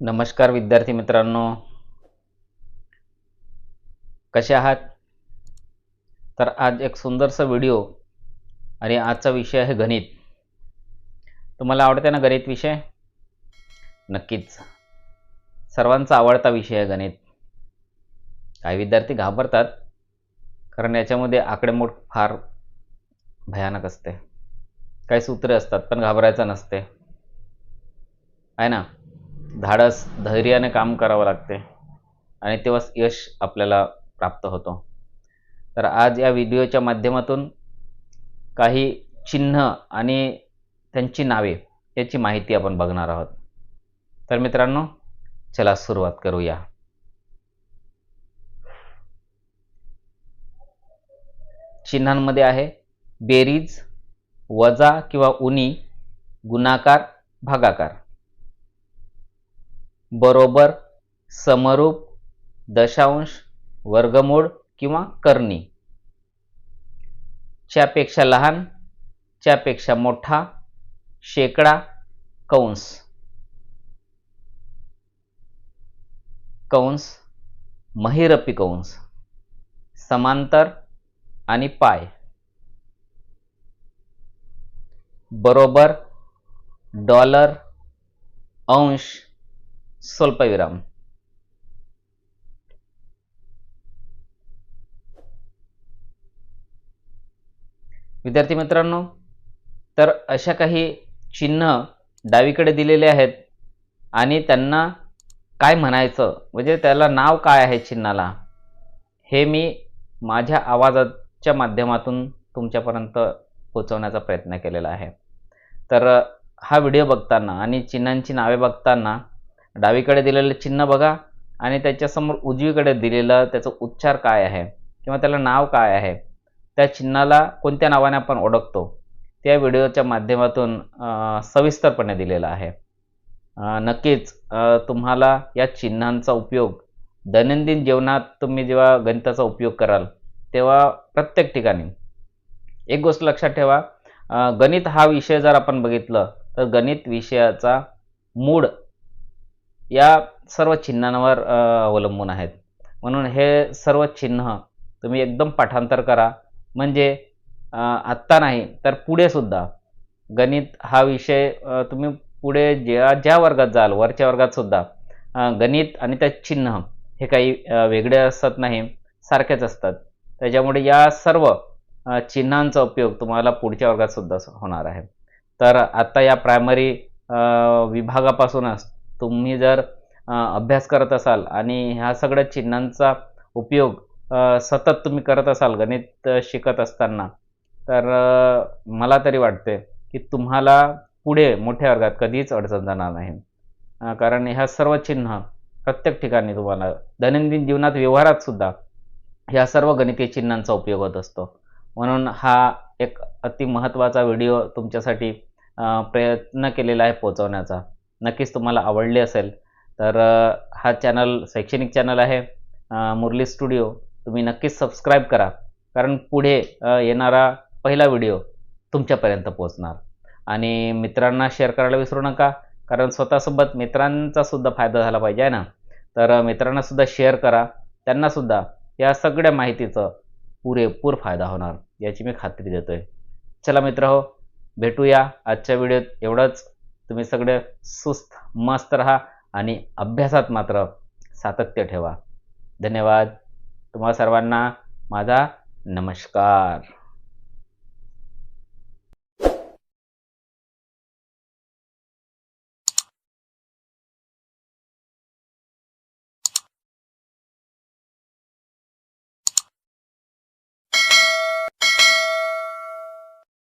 नमस्कार विद्यार्थी मित्रांनो. कसे आहात? तर आज एक सुंदरसा व्हिडिओ आणि आजचा विषय आहे गणित. तुम्हाला आवडते ना गणित विषय? नक्कीच. सर्वांचा आवडता विषय आहे गणित. काही विद्यार्थी घाबरतात कारण याच्यामध्ये आकडेमोड फार भयानक असते. काही सूत्रे असतात पण घाबरायचं नसते. आहे ना? धाडस धैर्याने काम करावं लागते आणि तेव्हाच यश आपल्याला प्राप्त होतो. तर आज या व्हिडिओच्या माध्यमातून काही चिन्ह आणि त्यांची नावे याची माहिती आपण बघणार आहोत. तर मित्रांनो चला सुरुवात करूया. चिन्हांमध्ये आहे बेरीज वजा किंवा उनी गुणाकार भागाकार. बरोबर समरूप दशांश वर्गमूळ किंवा करणी. च्यापेक्षा लहान च्यापेक्षा मोठा शेकडा कंस. कंस महिरपी कंस. समांतर आणि पाय. बरोबर डॉलर अंश स्वल्पविराम विद्यार्थी मित्रांनो तर अशा काही चिन्ह डावीकडे दिलेले आहेत आणि त्यांना काय म्हणायचं? म्हणजे त्याला नाव काय आहे चिन्हाला? हे मी माझ्या आवाजाच्या माध्यमातून तुमच्यापर्यंत पोचवण्याचा प्रयत्न केलेला आहे. तर हा व्हिडिओ बघताना आणि चिन्हांची नावे बघताना डावीकडे दिलेलं चिन्ह बघा आणि त्याच्यासमोर उजवीकडे दिलेलं त्याचं उच्चार काय आहे किंवा त्याला नाव काय आहे त्या चिन्हाला कोणत्या नावाने आपण ओळखतो? त्या व्हिडिओच्या माध्यमातून सविस्तरपणे दिलेला आहे. नक्कीच तुम्हाला या चिन्हांचा उपयोग दैनंदिन जीवनात तुम्ही जेव्हा गणिताचा उपयोग कराल तेव्हा प्रत्येक ठिकाणी एक गोष्ट लक्षात ठेवा गणित हा विषय जर आपण बघितलं तर गणित विषयाचा मूड या सर्व चिन्हांवर अवलंबून आहेत. म्हणून हे सर्व चिन्ह तुम्ही एकदम पाठांतर करा. म्हणजे आत्ता नाही तर पुढे सुद्धा. गणित हा विषय तुम्ही पुढे ज्या ज्या वर्गात जाल वरच्या वर्गात सुद्धा गणित आणि त्या चिन्ह हे काही वेगळे असत नाही सारखेच असतात. त्याच्यामुळे या सर्व चिन्हांचा उपयोग तुम्हाला पुढच्या वर्गात सुद्धा होणार आहे. तर आत्ता या प्रायमरी विभागापासूनच तुम्ही जर अभ्यास करत असाल आणि ह्या सगळ्या चिन्हांचा उपयोग सतत तुम्ही करत असाल गणित शिकत असताना तर मला तरी वाटते की तुम्हाला पुढे मोठ्या वर्गात कधीच अडचण जाणार नाही. कारण ह्या सर्व चिन्ह प्रत्येक ठिकाणी तुम्हाला दैनंदिन जीवनात व्यवहारात सुद्धा ह्या सर्व गणितीय चिन्हांचा उपयोग होत असतो. म्हणून हा एक अति महत्त्वाचा व्हिडिओ तुमच्यासाठी प्रयत्न केलेला आहे पोचवण्याचा नक्कीच तुम्हाला आवडले असेल. तर हा चॅनल शैक्षणिक चॅनल आहे मुरली स्टुडिओ. तुम्ही नक्कीच सबस्क्राईब करा. कारण पुढे येणारा पहिला व्हिडिओ तुमच्यापर्यंत पोचणार आणि मित्रांना शेअर करायला विसरू नका. कारण स्वतःसोबत मित्रांचा सुद्धा फायदा झाला पाहिजे आहे ना? तर मित्रांना सुद्धा शेअर करा. त्यांनासुद्धा या सगळ्या माहितीचं पुरेपूर फायदा होणार याची मी खात्री देतोय. चला मित्र हो भेटूया आजच्या व्हिडिओत. एवढंच. तुम्ही सगळे सुस्त मस्त राहा आणि अभ्यासात मात्र सातत्य ठेवा. धन्यवाद. तुम्हा सर्वांना माझा नमस्कार.